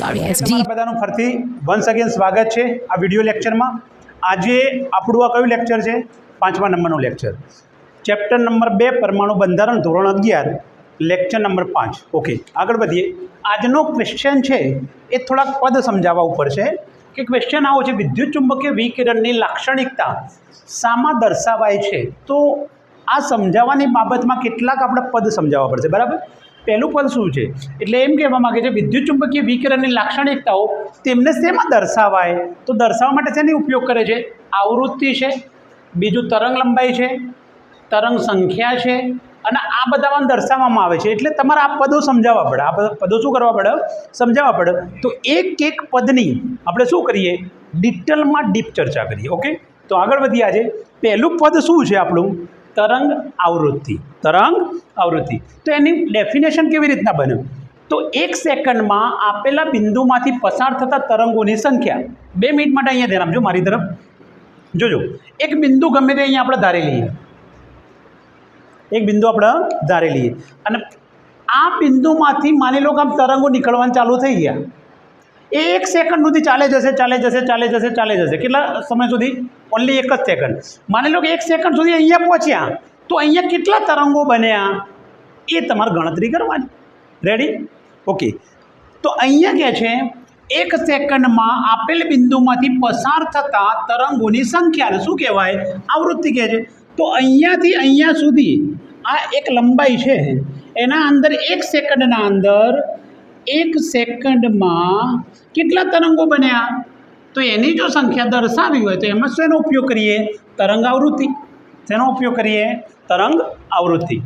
SD. તમારા બધાનું ફરીથી વન્સ અગેન સ્વાગત છે આ વિડિયો લેક્ચરમાં આજે આપણું આ કયું લેક્ચર છે? પાંચમા નંબરનું લેક્ચર ચેપ્ટર નંબર બે પરમાણુ બંધારણ ધોરણ અગિયાર લેક્ચર નંબર પાંચ. ઓકે આગળ વધીએ. આજનો ક્વેશ્ચન છે એ થોડાક પદ સમજાવવા ઉપર છે કે ક્વેશ્ચન આવો છે વિદ્યુત ચુંબકીય વિકિરણની લાક્ષણિકતા શામાં દર્શાવાય છે. તો આ સમજાવવાની બાબતમાં કેટલાક આપણે પદ સમજાવવા પડશે બરાબર? પહેલું પદ શું છે? એટલે એમ કહેવા માગે છે, વિદ્યુત ચુંબકીય વિકિરણની લાક્ષણિકતાઓ તેમને શેમાં દર્શાવાય? તો દર્શાવવા માટે શેની ઉપયોગ કરે છે? આવૃત્તિ છે, બીજું તરંગ લંબાઈ છે, તરંગ સંખ્યા છે, અને આ બધામાં દર્શાવવામાં આવે છે. એટલે તમારે આ પદો સમજાવવા પડે. આ પદો શું કરવા પડે? સમજાવવા પડે. તો એક એક પદની આપણે શું કરીએ? ડિટેલમાં ડીપ ચર્ચા કરીએ. ઓકે? તો આગળ વધીએ આજે. પહેલું પદ શું છે આપણું? તરંગ આવૃત્તિ. તરંગ આવૃત્તિ. તો એની ડેફિનેશન કેવી રીતના બન્યું? તો એક સેકન્ડમાં આપેલા બિંદુમાંથી પસાર થતા તરંગોની સંખ્યા. બે મિનિટ માટે અહીંયા ધ્યાન આપજો મારી તરફ. જોજો. એક બિંદુ ગમે તે અહીંયા આપણે ધારી લઈએ. એક બિંદુ આપણે ધારી લઈએ. અને આ બિંદુમાંથી માની લો કે આમ તરંગો નીકળવાનું ચાલુ થઈ ગયા. એ એક સેકન્ડ સુધી ચાલે જશે ચાલે જશે ચાલે જશે ચાલે જશે. કેટલા સમય સુધી? ઓનલી એક જ સેકન્ડ માની લો કે એક સેકન્ડ સુધી અહીંયા પહોંચ્યા, તો અહીંયા કેટલા તરંગો બન્યા? એ તમારે ગણતરી કરવાની. રેડી ઓકે તો અહીંયા કહે છે, એક સેકન્ડમાં આપેલ બિંદુમાંથી પસાર થતા તરંગોની સંખ્યાને શું કહેવાય? આવૃત્તિ કહે છે. તો અહીંયાથી અહીંયા સુધી આ એક લંબાઈ છે. એના અંદર એક સેકન્ડના અંદર એક સેકન્ડમાં કેટલા તરંગો બન્યા? તો એની જો સંખ્યા દર્શાવી હોય તો એમાં શેનો ઉપયોગ કરીએ? તરંગ આવૃત્તિ. શેનો ઉપયોગ કરીએ? તરંગ આવૃત્તિ.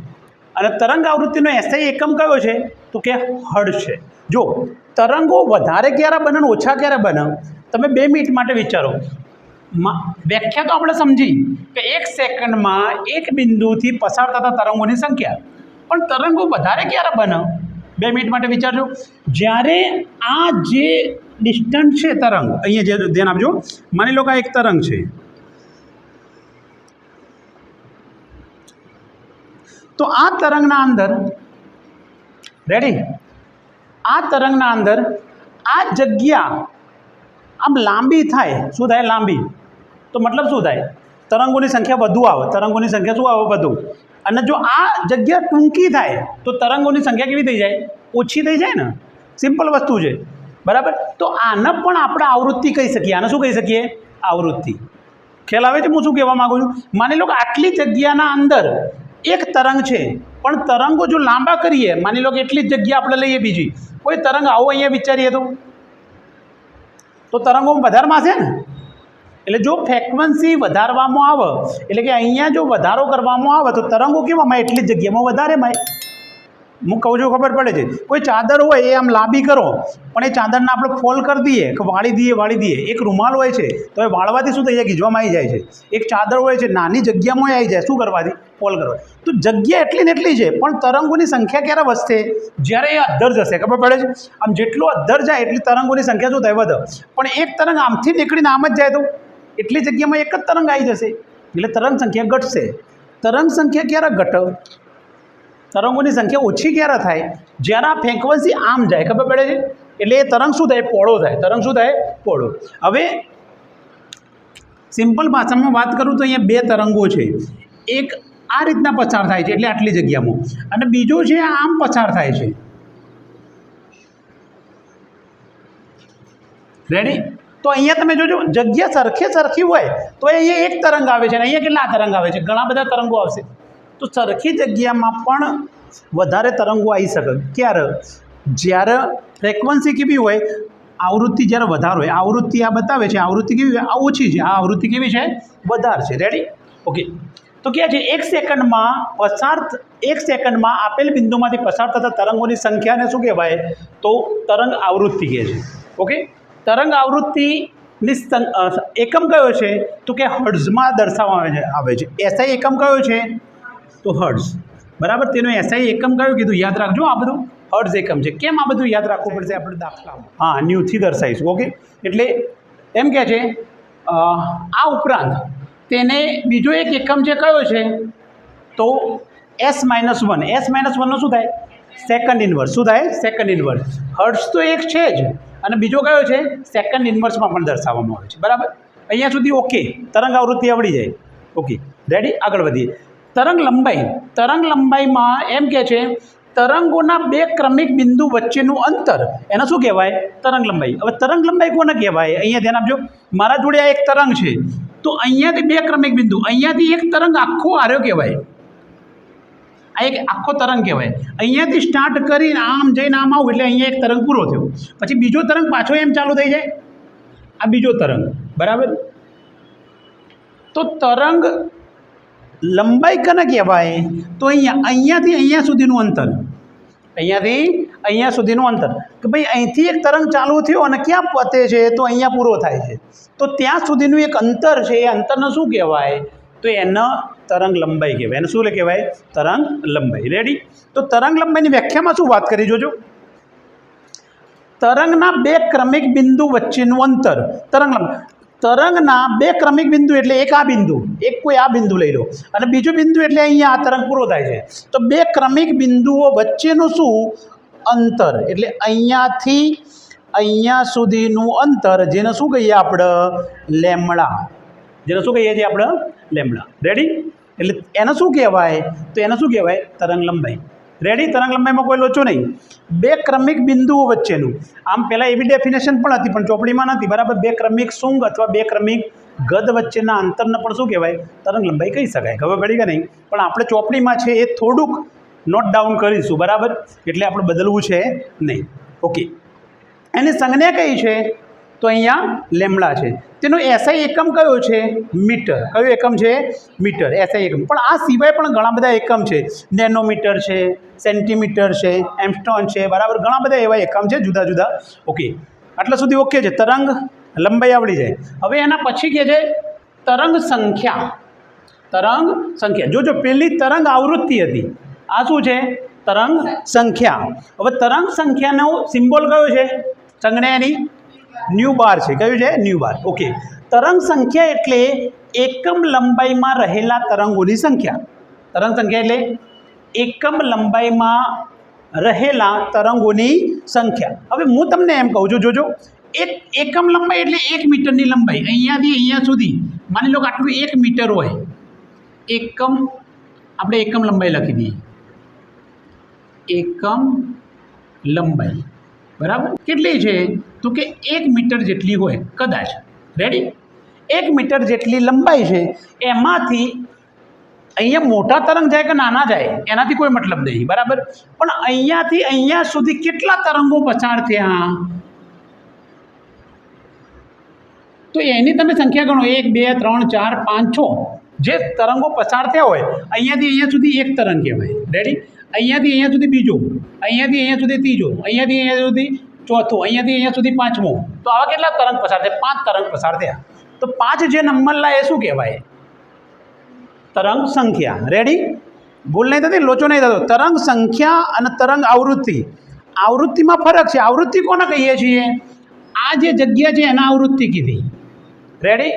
અને તરંગ આવૃત્તિનો એસઆઈ એકમ કયો છે? તો કે હર્ડ છે. જો, તરંગો વધારે ક્યારે બને ઓછા ક્યારે બને? તમે બે મિનિટ માટે વિચારો. વ્યાખ્યા તો આપણે સમજી કે એક સેકન્ડમાં એક બિંદુથી પસાર થતા તરંગોની સંખ્યા. પણ તરંગો વધારે ક્યારે બને? બે મિનિટ માટે વિચારજો. જ્યારે આ જે ડિસ્ટન્સ છે તરંગ, અહીંયા જે ધ્યાન આપજો. માની લો કે આ એક તરંગ છે. તો આ તરંગના અંદર રેડી આ તરંગના અંદર આ જગ્યા આમ લાંબી થાય. શું થાય? લાંબી. તો મતલબ શું થાય? તરંગોની સંખ્યા વધુ આવે. તરંગોની સંખ્યા શું આવે? વધુ. અને જો આ જગ્યા ટૂંકી થાય, તો તરંગોની સંખ્યા કેવી થઈ જાય? ઓછી થઈ જાય ને? સિમ્પલ વસ્તુ છે. બરાબર? તો આને પણ આપણે આવૃત્તિ કહી શકીએ. આને શું કહી શકીએ? આવૃત્તિ. ખ્યાલ આવે છે? હું શું કહેવા માગું છું? માની લો કે આટલી જગ્યાના અંદર એક તરંગ છે, પણ તરંગો જો લાંબા કરીએ, માની લો કે એટલી જ જગ્યા આપણે લઈએ બીજી. કોઈ તરંગ આવો અહીંયા વિચારીએ તો? તો તરંગો વધારમાં છે ને? એટલે જો ફ્રેકવન્સી વધારવામાં આવે, એટલે કે અહીંયા જો વધારો કરવામાં આવે, તો તરંગો કેવામાં એટલી જગ્યામાં વધારે હું કહું છું ખબર પડે છે. કોઈ ચાદર હોય એ આમ લાંબી કરો, પણ એ ચાદરને આપણે ફોલ કરી દઈએ, કે વાળી દઈએ વાળી દઈએ. એક રૂમાલ હોય છે, તો એ વાળવાથી શું થઈ જાય? ગીજવામાં આવી જાય છે. એક ચાદર હોય છે, નાની જગ્યામાં આવી જાય. શું કરવાથી? ફોલ કરવા. તો જગ્યા એટલી ને એટલી છે, પણ તરંગોની સંખ્યા ક્યારે વધશે? જ્યારે એ અદ્ધર જશે. ખબર પડે છે? આમ જેટલું અદ્ધર જાય, એટલી તરંગોની સંખ્યા શું થાય? વધે. પણ એક તરંગ આમથી નીકળીને આમ જ જાય તો? એટલી જગ્યામાં એક જ તરંગ આવી જશે. એટલે તરંગ સંખ્યા ઘટશે. તરંગ સંખ્યા ક્યારે ઘટે? તરંગોની સંખ્યા ઓછી ક્યારે થાય? જ્યારે આ ફ્રેક્વન્સી આમ જાય, ખબર પડે છે? એટલે એ તરંગ શું થાય? પોળો થાય. તરંગ શું થાય? પોળો. હવે સિમ્પલ ભાષામાં વાત કરું તો અહીંયા બે તરંગો છે. એક આ રીતના પસાર થાય છે, એટલે આટલી જગ્યામાં. અને બીજો છે આમ પસાર થાય છે. રેડી તો અહીંયા તમે જોજો, જગ્યા સરખે સરખી હોય તો અહીંયા એક તરંગ આવે છે અને અહીંયા કેટલા તરંગ આવે છે? ઘણા બધા તરંગો આવશે. તો સરખી જગ્યામાં પણ વધારે તરંગો આવી શકે. ક્યારે? જ્યારે ફ્રેક્વન્સી કેવી હોય, આવૃત્તિ જ્યારે વધારે હોય, આવૃત્તિ આ બતાવે છે, આવૃત્તિ કેવી આ ઓછી છે. આ આવૃત્તિ કેવી છે? વધારે છે. રેડી ઓકે તો ક્યાં છે? એક સેકન્ડમાં પસાર એક સેકન્ડમાં આપેલ બિંદુમાંથી પસાર થતા તરંગોની સંખ્યાને શું કહેવાય? તો તરંગ આવૃત્તિ કહે છે. ઓકે તરંગ આવૃત્તિની એકમ કયો છે? તો કે હર્ઝમાં દર્શાવવામાં આવે છે એસઆઈ એકમ કયો છે? તો હર્ટ્ઝ બરાબર? તેનો એસઆઈ એકમ કયો કીધું? યાદ રાખજો આ બધું. હર્ટ્ઝ એકમ છે. કેમ આ બધું યાદ રાખવું પડશે આપણે દાખલામાં? હા, ન્યૂથી દર્શાવીશું. ઓકે? એટલે એમ કહે છે આ ઉપરાંત તેને બીજો એક એકમ જે કયો છે? તો S minus one. S minus વનનો શું થાય? સેકન્ડ ઇનવર્સ શું થાય? સેકન્ડ ઇનવર્સ હર્ટ્સ તો એક છે જ. અને બીજો કયો છે? સેકન્ડ ઇન્વર્સમાં પણ દર્શાવવામાં આવે છે. બરાબર? અહીંયા સુધી ઓકે તરંગ આવૃત્તિ આવડી જાય. ઓકે રેડી આગળ વધીએ. તરંગ લંબાઈ. તરંગ લંબાઈમાં એમ કે છે, તરંગોના બે ક્રમિક બિંદુ વચ્ચેનું અંતર. એને શું કહેવાય? તરંગ લંબાઈ. હવે તરંગ લંબાઈ કોને કહેવાય? અહીંયા ધ્યાન આપજો. મારા જોડે આ એક તરંગ છે. તો અહીંયાથી બે ક્રમિક બિંદુ. અહીંયાથી એક તરંગ આખો આર્યો કહેવાય. આ એક આખો તરંગ કહેવાય. અહીંયાથી સ્ટાર્ટ કરીને આમ જઈને આમ આવું, એટલે અહીંયા એક તરંગ પૂરો થયો. પછી બીજો તરંગ પાછો એમ ચાલુ થઈ જાય. આ બીજો તરંગ. બરાબર? તો તરંગ લંબાઈ કને કહેવાય? તો અહીંયા, અહીંયાથી અહીંયા સુધીનું અંતર. અહીંયાથી, અહીંયા સુધીનું અંતર. કે ભાઈ, અહીંથી એક તરંગ ચાલુ થયો અને ક્યાં પતે છે? તો અહીંયા પૂરો થાય છે. તો ત્યાં સુધીનું એક અંતર છે. એ અંતરને શું કહેવાય? તો એને તરંગ લંબાઈ કહેવાય. એને શું કહેવાય? તરંગ લંબાઈ. રેડી તો તરંગ લંબાઈની વ્યાખ્યામાં શું વાત કરી જોજો? તરંગના બે ક્રમિક બિંદુ વચ્ચેનું અંતર. તરંગ તરંગના બે ક્રમિક બિંદુ એટલે એક આ બિંદુ, એક કોઈ આ બિંદુ લઈ લો. અને બીજું બિંદુ એટલે અહીંયા આ તરંગ પૂરો થાય છે. તો બે ક્રમિક બિંદુઓ વચ્ચેનું શું? અંતર. એટલે અહીંયાથી અહીંયા સુધીનું અંતર, જેને શું કહીએ આપણે? લેમડા જેને શું કહીએ છીએ આપણે? લેમડા રેડી એટલે એને શું કહેવાય? તો એને શું કહેવાય? તરંગ લંબાઈ. રેડી તરંગ લંબાઈમાં કોઈ લોચો નહીં. બે ક્રમિક બિંદુઓ વચ્ચેનું. આમ પહેલાં એવી ડેફિનેશન પણ હતી, પણ ચોપડીમાં નથી. બરાબર? બે ક્રમિક સુંગ અથવા બે ક્રમિક ગદ વચ્ચેના અંતરને પણ શું કહેવાય? તરંગ લંબાઈ કહી શકાય. ખબર પડી કે નહીં? પણ આપણે ચોપડીમાં છે એ થોડુંક નોટ ડાઉન કરીશું. બરાબર? એટલે આપણે બદલવું છે નહીં. ઓકે એની સંજ્ઞા કઈ છે? તો અહીંયા લેમડા છે. તેનો એસઆઈ એકમ કયો છે? મીટર. કયો એકમ છે? મીટર. એસઆઈ એકમ. પણ આ સિવાય પણ ઘણા બધા એકમ છે. નેનોમીટર છે, સેન્ટીમીટર છે એમસ્ટોન છે, બરાબર ઘણા બધા એવા એકમ છે જુદા જુદા. ઓકે આટલા સુધી ઓકે છે. તરંગ લંબાઈ આવડી જાય. હવે એના પછી કે છે તરંગ સંખ્યા. તરંગ સંખ્યા. જો જો પેલી તરંગ આવૃત્તિ હતી. આ શું છે? તરંગ સંખ્યા. હવે તરંગ સંખ્યાનો સિમ્બોલ કયો છે? સંજ્ઞાની ન્યૂ બાર છે. કયું છે? New bar. ઓકે તરંગ સંખ્યા એટલે એકમ લંબાઈમાં રહેલા તરંગોની સંખ્યા. તરંગ સંખ્યા એટલે એકમ લંબાઈમાં રહેલા તરંગોની સંખ્યા. હવે હું તમને એમ કહું છું, જોજો. એક, એકમ લંબાઈ એટલે એક મીટરની લંબાઈ. અહીંયાથી અહીંયા સુધી. માની લો કે આટલું એક મીટર હોય. એકમ, આપણે એકમ લંબાઈ લખી દઈએ. એકમ લંબાઈ. બરાબર? કેટલી છે? તો કે એક મીટર જેટલી હોય, કદાચ. રેડી એક મીટર જેટલી લંબાઈ છે, એમાંથી અહીંયા મોટા તરંગ જાય કે નાના જાય, એનાથી કોઈ મતલબ નહીં, બરાબર? પણ અહીંયાથી અહીંયા સુધી કેટલા તરંગો પસાર થયા? તો એની તમે સંખ્યા ગણો, એક, બે, ત્રણ, ચાર, પાંચ, છ. જે તરંગો પસાર થયા હોય, અહીંયાથી અહીંયા સુધી એક તરંગ કહેવાય. રેડી અહીંયાથી અહીંયા સુધી બીજો. અહીંયાથી અહીંયા સુધી ત્રીજો. અહીંયાથી અહીંયા સુધી ચોથો. અહીંયાથી અહીંયા સુધી પાંચમો. તો આવા કેટલા તરંગ પસાર થયા? પાંચ તરંગ પસાર થયા. તો પાંચ જે નંબર લાય એ શું કહેવાય? તરંગ સંખ્યા. રેડી ભૂલ નહીં થતી? લોચો નહીં થતો. તરંગ સંખ્યા અને તરંગ આવૃત્તિ. આવૃત્તિમાં ફરક છે. આવૃત્તિ કોને કહીએ છીએ? આ જે જગ્યા છે એના આવૃત્તિ કીધી. રેડી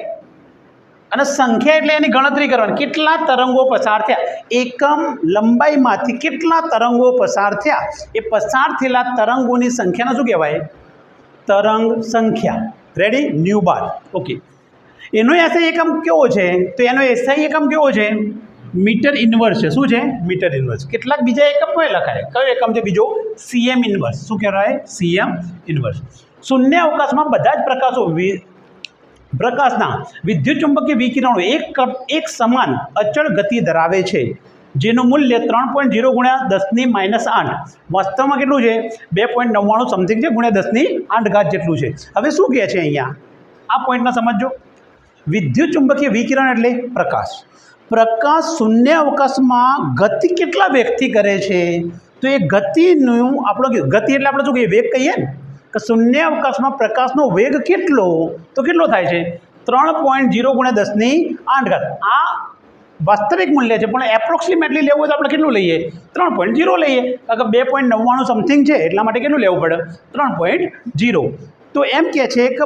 અને સંખ્યા એટલે એની ગણતરી કરવાની. કેટલા તરંગો પસાર થયા? એકમ લંબાઈમાંથી કેટલા તરંગો પસાર થયા? એ પસાર થયેલા તરંગોની સંખ્યાને શું કહેવાય? તરંગ સંખ્યા. રેડી ન્યૂ બાર ઓકે એનો એસઆઈ એકમ કેવો છે? તો એનો એસઆઈ એકમ કેવો છે? મીટર ઇન્વર્સ છે. શું છે? મીટર ઇન્વર્સ કેટલાક બીજા એકમ કોઈ લખાય? કયો એકમ છે બીજો? સીએમ ઇન્વર્સ શું કહેવાય? સીએમ ઇન્વર્સ શૂન્ય અવકાશમાં બધા જ પ્રકાશો પ્રકાશના વિદ્યુતચુંબકીય વિકિરણો એક એક સમાન અચળ ગતિ ધરાવે છે. જેનું મૂલ્ય ત્રણ પોઈન્ટ ઝીરો ગુણ્યા દસની માઇનસ આઠ. વાસ્તવમાં કેટલું છે? બે પોઈન્ટ નવ્વાણું સમથિંગ છે ગુણ્યા દસની આઠ ઘાત જેટલું છે. હવે શું કહે છે અહીંયા? આ પોઈન્ટને સમજો. વિદ્યુત ચુંબકીય વિકિરણ એટલે પ્રકાશ. પ્રકાશ શૂન્ય અવકાશમાં ગતિ કેટલા વ્યક્તિ કરે છે? તો એ ગતિનું આપણો ગતિ એટલે આપણે શું કહીએ? વેગ કહીએ ને? કે શૂન્ય અવકાશમાં પ્રકાશનો વેગ કેટલો? તો કેટલો થાય છે? ત્રણ પોઈન્ટ જીરો ગુણ્યા દસની આઠ ઘાત. આ વાસ્તવિક મૂલ્ય છે, પણ એપ્રોક્સિમેટલી લેવું હોય તો આપણે કેટલું લઈએ? ત્રણ પોઈન્ટ જીરો લઈએ. કારણ કે બે પોઈન્ટ નવ્વાણું સમથિંગ છે, એટલા માટે કેટલું લેવું પડે? ત્રણ પોઈન્ટ જીરો તો એમ કહે છે કે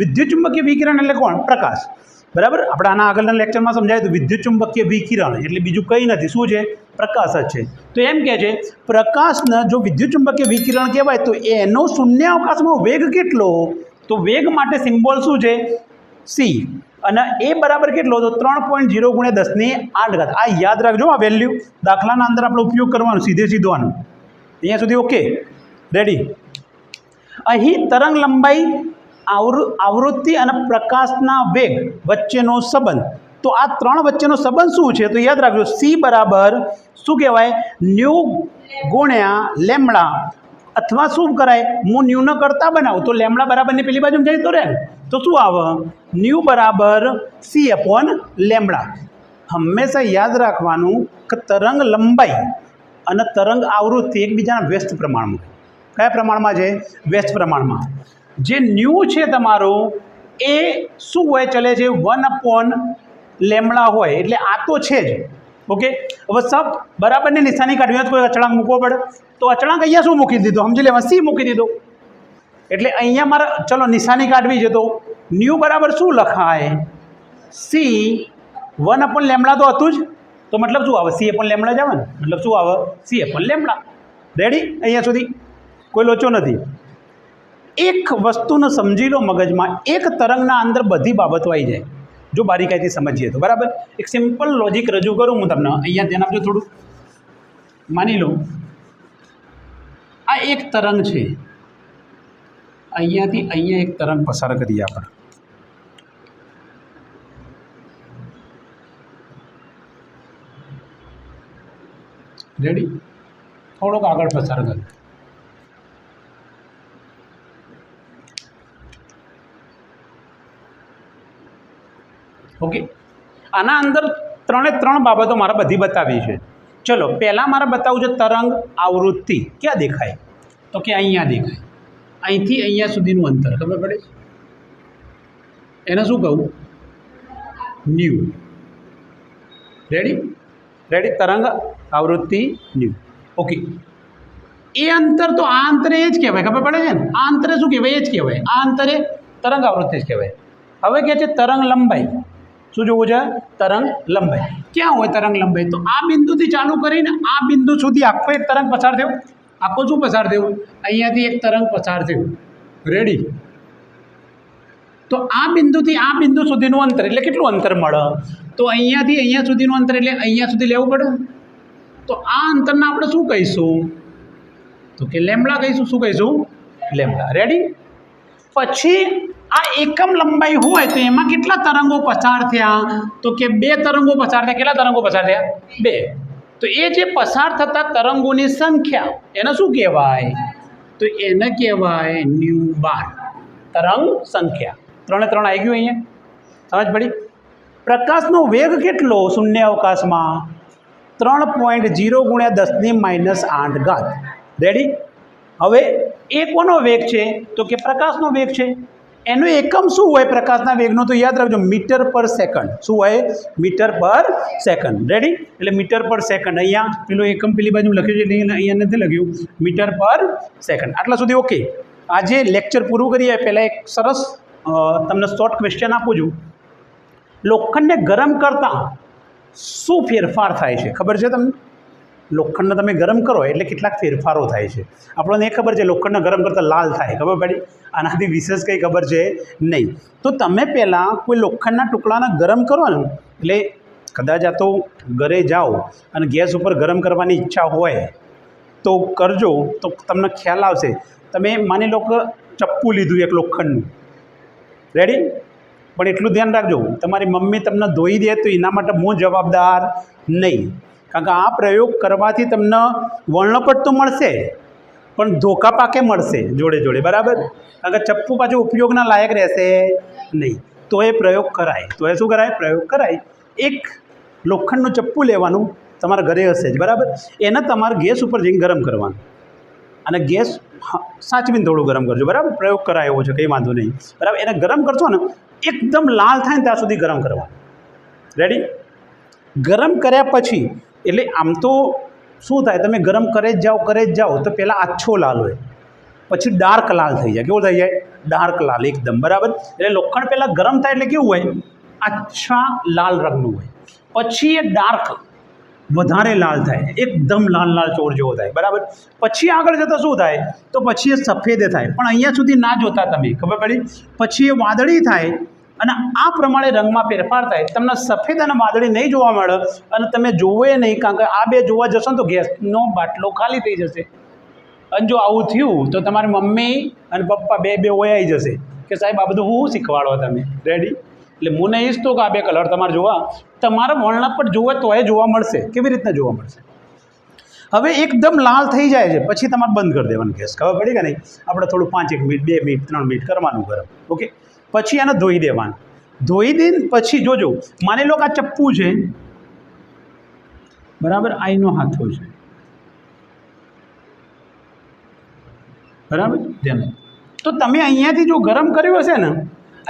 વિદ્યુત ચુંબકીય વિકિરણ એટલે કોણ? પ્રકાશ. બરાબર? આપણે આના આગળના લેક્ચરમાં સમજાયું હતું વિદ્યુત ચુંબકીય વિકિરણ, એટલે બીજું કંઈ નથી. શું છે? પ્રકાશ જ છે. તો એમ કહે છે, પ્રકાશના જો વિદ્યુતચુંબકીય વિકિરણ કહેવાય, તો એનો શૂન્યાવકાશમાં વેગ કેટલો? તો વેગ માટે સિમ્બોલ શું છે? સી અને એ બરાબર કેટલો? તો ત્રણ પોઈન્ટ જીરો ગુણ્યા દસની આઠ ઘાત. આ યાદ રાખજો આ વેલ્યુ. દાખલાના અંદર આપણે ઉપયોગ કરવાનો, સીધે સીધો આનો અહીંયા સુધી ઓકે? રેડી અહીં તરંગ લંબાઈ, આવૃ, આવૃત્તિ અને પ્રકાશના વેગ વચ્ચેનો સંબંધ. તો આ ત્રણ વચ્ચેનો સંબંધ શું છે? તો યાદ રાખજો સી બરાબર શું કહેવાય? ન્યૂ ગુણ્યા લેમડા. અથવા શું કરાય? હું ન્યૂ ન કરતા બનાવું. તો લેમડા બરાબરની પેલી બાજુ જાય તો રહે તો શું આવે? ન્યૂ બરાબર સી અપોન લેમડા. હંમેશા યાદ રાખવાનું કે તરંગ લંબાઈ અને તરંગ આવૃત્તિ એકબીજાના વ્યસ્ત પ્રમાણમાં. કયા પ્રમાણમાં છે? વ્યસ્ત પ્રમાણમાં. જે ન્યૂ છે તમારું, એ શું હોય? ચલે છે? વન અપોન લેમડા હોય, એટલે આ તો છે જ. ઓકે? હવે સબ બરાબરની નિશાની કાઢવી હોય તો કોઈ અચળાંક મૂકવો પડે. તો અચળાંક અહીંયા શું મૂકી દીધો? સમજી લેવા સી મૂકી દીધો. એટલે અહીંયા મારે, ચલો, નિશાની કાઢવી છે તો ન્યૂ બરાબર શું લખાય? સી વન અપન લેમડા તો હતું જ. તો મતલબ શું આવે? સી અપન લેમડા જ આવે ને? મતલબ શું આવે? C અપન lambda. રેડી અહીંયા સુધી? કોઈ લોચો નથી. એક વસ્તુને સમજી લો મગજમાં. એક તરંગના અંદર બધી બાબતો આવી જાય. જો બારીકાઈથી સમજીએ તો. બરાબર? એક સિમ્પલ લોજિક રજૂ કરું હું તમને. અહીંયા ધ્યાન આપજો થોડું માની લો, આ એક તરંગ છે. અહીંયાથી અહીંયા એક તરંગ પસાર કરીએ આપણે. રેડી થોડોક આગળ પસાર કરીએ. ઓકે? આના અંદર ત્રણે ત્રણ બાબતો મારે બધી બતાવી છે. ચલો, પહેલાં મારે બતાવવું છે તરંગ આવૃત્તિ. ક્યાં દેખાય? તો કે અહીંયા દેખાય. અહીંથી અહીંયા સુધીનું અંતર, ખબર પડે એને શું કહું? ન્યૂ. રેડી રેડી તરંગ આવૃત્તિ ન્યૂ. ઓકે. એ અંતર તો આ અંતરે એ જ કહેવાય, ખબર પડે છે ને? આ અંતરે શું કહેવાય? એ જ કહેવાય. આ અંતરે તરંગ આવૃત્તિ જ કહેવાય. હવે કહે છે તરંગ લંબાઈ. શું જોવું છે? તરંગ લંબાઈ. ક્યાં હોય તરંગ લંબાઈ? તો આ બિંદુથી ચાલુ કરીને આ બિંદુ સુધી આખો એક તરંગ પસાર થયો. આખો શું પસાર થયું? અહીંયાથી એક તરંગ પસાર થયું. રેડી તો આ બિંદુથી આ બિંદુ સુધીનું અંતર એટલે કેટલું અંતર મળે? તો અહીંયાથી અહીંયા સુધીનું અંતર એટલે અહીંયા સુધી લેવું પડે. તો આ અંતરને આપણે શું કહીશું? તો કે લેમડા કહીશું. શું કહીશું? લેમડા રેડી પછી આ એકમ લંબાઈ હોય તો એમાં કેટલા તરંગો પસાર થયા? તો કે બે તરંગો પસાર થયા. કેટલા તરંગો પસાર થયા? બે. તો એ જે પસાર થતા તરંગોની સંખ્યા, એને શું કહેવાય? તો એને કહેવાય ન્યુ બાર. તરંગ સંખ્યા. ત્રણે ત્રણ આવી ગયું અહીંયા. સમજ પડી? પ્રકાશનો વેગ કેટલો શૂન્ય અવકાશમાં? ત્રણ પોઈન્ટ જીરો ગુણ્યા દસની માઇનસ આઠ ઘાત. રેડી હવે એ કોનો વેગ છે? તો કે પ્રકાશનો વેગ છે? એનો એકમ શું હોય પ્રકાશના વેગનો તો યાદ રાખજો, મીટર પર સેકન્ડ. શું હોય? Metre per second. રેડી એટલે મીટર પર સેકન્ડ. અહીંયા પેલું એકમ પેલી બાજુ લખ્યું છે અહીંયા નથી લખ્યું. Metre per second. આટલા સુધી ઓકે આજે લેક્ચર પૂરું કરીએ, પહેલાં એક સરસ તમને શોર્ટ ક્વેશ્ચન આપું છું. લોખંડને ગરમ કરતાં શું ફેરફાર થાય છે? ખબર છે તમને? લોખંડને તમે ગરમ કરો એટલે કેટલાક ફેરફારો થાય છે. આપણને એ ખબર છે લોખંડને ગરમ કરતાં લાલ થાય, ખબર પડી? આનાથી વિશેષ કંઈ ખબર છે નહીં. તો તમે પહેલાં કોઈ લોખંડના ટુકડાને ગરમ કરો ને, એટલે કદાચ આ તો ઘરે જાઓ અને ગેસ ઉપર ગરમ કરવાની ઈચ્છા હોય, તો કરજો. તો તમને ખ્યાલ આવશે. તમે માની લો કે ચપ્પુ લીધું એક લોખંડનું. રેડી પણ એટલું ધ્યાન રાખજો. તમારી મમ્મી તમને ધોઈ દે તો એના માટે હું જવાબદાર નહીં. કારણ કે આ પ્રયોગ કરવાથી તમને વર્ણપટ તો મળશે, પણ ધોકા પાકે મળશે જોડે જોડે, બરાબર? કારણ કે ચપ્પુ પાછું ઉપયોગના લાયક રહેશે નહીં. તો એ પ્રયોગ કરાય. તો એ શું કરાય? પ્રયોગ કરાય. એક લોખંડનું ચપ્પુ લેવાનું તમારા ઘરે હશે જ, બરાબર? એને તમારે ગેસ ઉપર જઈને ગરમ કરવાનું. અને ગેસ સાચવીને થોડું ગરમ કરજો, બરાબર? પ્રયોગ કરાય એવો છે, કંઈ વાંધો નહીં. બરાબર? એને ગરમ કરશો ને, એકદમ લાલ થાય ને ત્યાં સુધી ગરમ કરવા રેડી ગરમ કર્યા પછી એટલે આમ તો શું થાય, તમે ગરમ કરે જ જાઓ, કરે જ જાઓ, તો પહેલાં આછો લાલ હોય. પછી ડાર્ક લાલ થઈ જાય. કેવું થઈ જાય? ડાર્ક લાલ એકદમ, બરાબર? એટલે લોખંડ પહેલાં ગરમ થાય એટલે કેવું હોય? આછા લાલ રંગનું હોય. પછી એ ડાર્ક વધારે લાલ થાય. એકદમ લાલ લાલ ચોર જેવો થાય, બરાબર? પછી આગળ જતાં શું થાય? તો પછી એ સફેદ થાય. પણ અહીંયા સુધી ના જોતા તમે, ખબર પડી? પછી એ વાદળી થાય અને આ પ્રમાણે રંગમાં ફેરફાર થાય. તમને સફેદ અને વાદળી નહીં જોવા મળે અને તમે જોવે નહીં, કારણ કે આ બે જોવા જશો ને તો ગેસનો બાટલો ખાલી થઈ જશે. અને જો આવું થયું તો તમારી મમ્મી અને પપ્પા બે બે ઓયાઈ જશે કે સાહેબ, આ બધું હું શીખવાડો તમે? રેડી એટલે મને એ જ તો કે આ બે કલર તમારે જોવા. તમારા વળણા પર જોવે તો એ જોવા મળશે. કેવી રીતના જોવા મળશે? હવે એકદમ લાલ થઈ જાય છે. પછી તમારે બંધ કરી દેવાનું ગેસ. ખબર પડી કે નહીં? આપણે થોડું પાંચ એક મિનિટ, બે મિનિટ, ત્રણ મિનિટ કરવાનું ગરમ. ઓકે પછી એને ધોઈ દેવાનું. ધોઈ દઈને પછી જોજો, માની લો કે આ ચપ્પુ છે, બરાબર? આઈનો હાથો છે. બરાબર? ધ્યાન તો તમે અહીંયાથી જો ગરમ કર્યું હશે ને,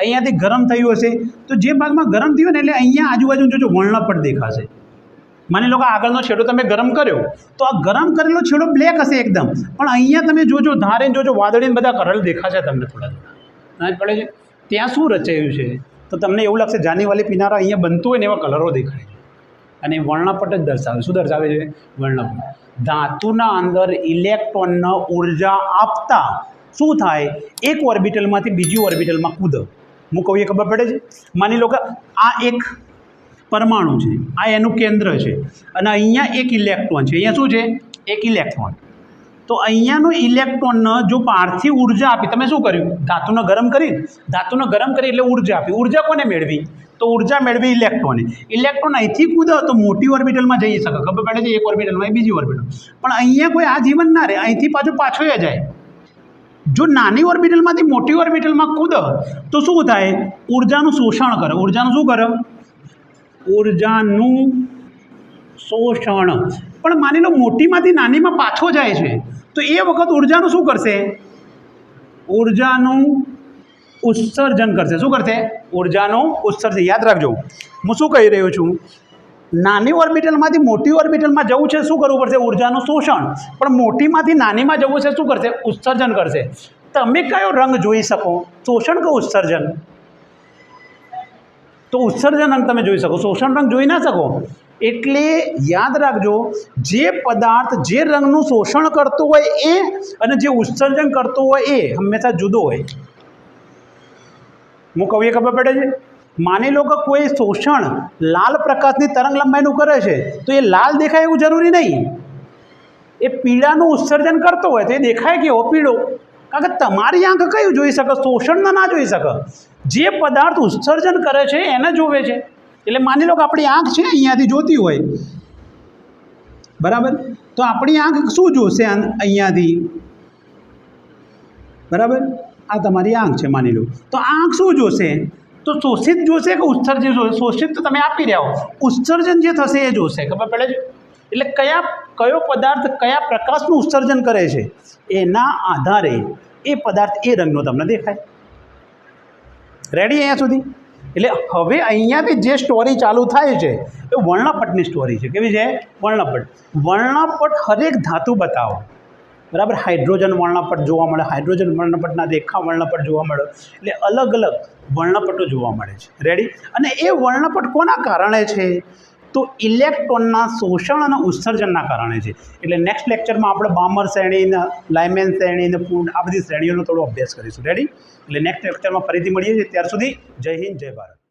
અહીંયાથી ગરમ થયું હશે, તો જે ભાગમાં ગરમ થયું ને એટલે અહીંયા આજુબાજુ જોજો વળણાપટ દેખાશે. માની લો કે આગળનો છેડો તમે ગરમ કર્યો, તો આ ગરમ કરેલો છેડો બ્લેક હશે એકદમ. પણ અહીંયા તમે જોજો ધારે જોજો, વાદળીને બધા કરલ દેખાશે તમને થોડા થોડા. ના જ પડે છે? ત્યાં શું રચાયું છે? તો તમને એવું લાગશે જાનીવાલી પિનારા અહીંયા બનતું હોય ને એવા કલરો દેખાય અને વર્ણપટ જ દર્શાવે શું દર્શાવે છે? વર્ણપટ. ધાતુના અંદર ઇલેક્ટ્રોનને ઊર્જા આપતા શું થાય? એક ઓર્બિટલમાંથી બીજી ઓર્બિટલમાં કૂદ. હું કહું, એ ખબર પડે છે? માની લો કે આ એક પરમાણુ છે. આ એનું કેન્દ્ર છે. અને અહીંયા એક ઇલેક્ટ્રોન છે. અહીંયા શું છે? એક ઇલેક્ટ્રોન. તો અહીંયાનો ઇલેક્ટ્રોનને જો બહારથી ઊર્જા આપી, તમે શું કર્યું? ધાતુને ગરમ કરી, ધાતુને ગરમ કરી એટલે ઊર્જા આપી. ઊર્જા કોને મેળવી? તો ઊર્જા મેળવી ઇલેક્ટ્રોને ઇલેક્ટ્રોન અહીંથી કૂદો તો મોટી ઓર્બિટલમાં જઈ શકે. ખબર પડે છે, એક ઓર્બિટલમાં બીજી ઓર્બિટલ પણ અહીંયા કોઈ આ જીવન ના રહે. અહીંથી પાછું પાછો જાય. જો નાની ઓર્બિટલમાંથી મોટી ઓર્બિટલમાં કૂદો, તો શું થાય? ઉર્જાનું શોષણ કરે. ઉર્જાનું શું કરે? ઉર્જાનું શોષણ. પણ માની લો મોટીમાંથી નાનીમાં પાછો જાય છે, તો એ વખત ઉર્જાનું શું કરશે? ઉર્જાનું ઉત્સર્જન કરશે. શું કરશે? ઉર્જાનું ઉત્સર્જન. યાદ રાખજો, હું શું કહી રહ્યો છું? નાની ઓર્બિટલમાંથી મોટી ઓર્બિટલમાં જવું છે, શું કરવું પડશે? ઉર્જાનું શોષણ. પણ મોટીમાંથી નાનીમાં જવું છે, શું કરશે? ઉત્સર્જન કરશે. તમે કયો રંગ જોઈ શકો? શોષણ કે ઉત્સર્જન? તો ઉત્સર્જન રંગ તમે જોઈ શકો. શોષણ રંગ જોઈ ના શકો. એટલે યાદ રાખજો, જે પદાર્થ જે રંગનું શોષણ કરતો હોય એ અને જે ઉત્સર્જન કરતો હોય એ હંમેશા જુદો હોય. હું કહું એ ખબર પડે છે? માની લો કે કોઈ શોષણ લાલ પ્રકાશની તરંગ લંબાઈનું કરે છે, તો એ લાલ દેખાય એવું જરૂરી નહીં. એ પીળાનું ઉત્સર્જન કરતો હોય તો એ દેખાય કેવો? પીળો. કારણ કે તમારી આંખ કયું જોઈ શકે? શોષણના ના જોઈ શકે. જે પદાર્થ ઉત્સર્જન કરે છે એને જોવે છે. એટલે માની લો કે આપણી આંખ છે અહીંયાથી જોતી હોય. બરાબર? તો આપણી આંખ શું જોશે આન- અહીંયાથી? બરાબર? આ તમારી આંખ છે માની લો. તો આ આંખ શું જોશે? તો શોષિત જોશે કે ઉત્સર્જિત જોશે શોષિત તો તમે આપી રહ્યા હો. ઉત્સર્જન જે થશે એ જોશે. ખબર પડે છે? એટલે કયા, કયો પદાર્થ કયા પ્રકાશનું ઉત્સર્જન કરે છે? એના આધારે એ પદાર્થ એ રંગનો તમને દેખાય. રેડી અહીંયા સુધી? એટલે હવે અહીંયાથી જે સ્ટોરી ચાલુ થાય છે, એ વર્ણપટની સ્ટોરી છે. કેવી છે? વર્ણપટ. વર્ણપટ હરેક ધાતુ બતાવો. બરાબર? હાઇડ્રોજન વર્ણપટ જોવા મળે. હાઇડ્રોજન વર્ણપટના દેખા વર્ણપટ જોવા મળે. એટલે અલગ અલગ વર્ણપટો જોવા મળે છે. રેડી અને એ વર્ણપટ કોના કારણે છે? તો ઇલેક્ટ્રોનના શોષણ અને ઉત્સર્જનના કારણે છે. એટલે નેક્સ્ટ લેક્ચરમાં આપણે બામર શ્રેણીને લાઇમેન ફૂડ ને આ બધી શ્રેણીઓનો થોડો અભ્યાસ કરીશું. રેડી એટલે નેક્સ્ટ લેક્ચરમાં ફરીથી મળીએ છીએ. ત્યાર સુધી જય હિન્દ, જય ભારત.